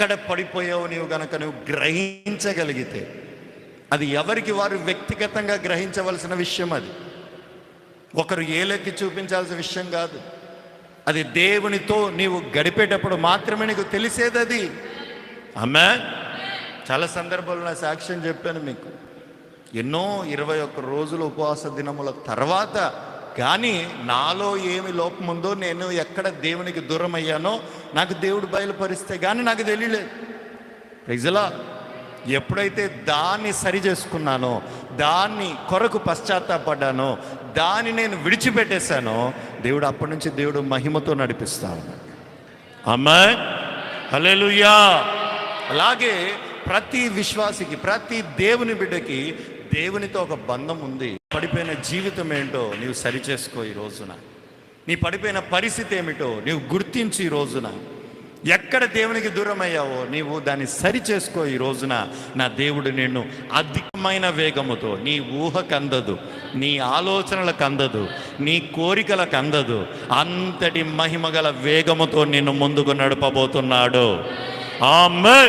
ఎక్కడ పడిపోయావు నీవు గనక నువ్వు గ్రహించగలిగితే అది ఎవరికి వారు వ్యక్తిగతంగా గ్రహించవలసిన విషయం అది. ఒకరు ఏలెక్కి చూపించాల్సిన విషయం కాదు. అది దేవునితో నీవు గడిపేటప్పుడు మాత్రమే నీకు తెలిసేది అది. అమ్మా చాలా సందర్భాల్లో నా సాక్ష్యం చెప్పాను మీకు. ఎన్నో ఇరవై ఒక్క రోజుల ఉపవాస దినముల తర్వాత కానీ నాలో ఏమి లోపం ఉందో నేను ఎక్కడ దేవునికి దూరం అయ్యానో నాకు దేవుడు బయలుపరిస్తే కానీ నాకు తెలియలేదు. ప్రజలా ఎప్పుడైతే దాన్ని సరి చేసుకున్నానో దాన్ని కొరకు పశ్చాత్తాపడ్డానో దాన్ని నేను విడిచిపెట్టేశానో దేవుడు అప్పటి నుంచి దేవుడు మహిమతో నడిపిస్తా ఉన్నాడు అమ్మా హల్లెలూయా. అలాగే ప్రతి విశ్వాసికి ప్రతి దేవుని బిడ్డకి దేవునితో ఒక బంధం ఉంది. పడిపోయిన జీవితం ఏంటో నీవు సరి చేసుకో ఈ రోజున. నీ పడిపోయిన పరిస్థితి ఏమిటో నీవు గుర్తించి ఈ రోజున. ఎక్కడ దేవునికి దూరం అయ్యావో నీవు దాన్ని సరి చేసుకో ఈ రోజున. నా దేవుడు నిన్ను అధికమైన వేగముతో నీ ఊహకు అందదు నీ ఆలోచనలకు అందదు నీ కోరికలకు అందదు అంతటి మహిమగల వేగముతో నిన్ను ముందుకు నడపబోతున్నాడు. ఆమె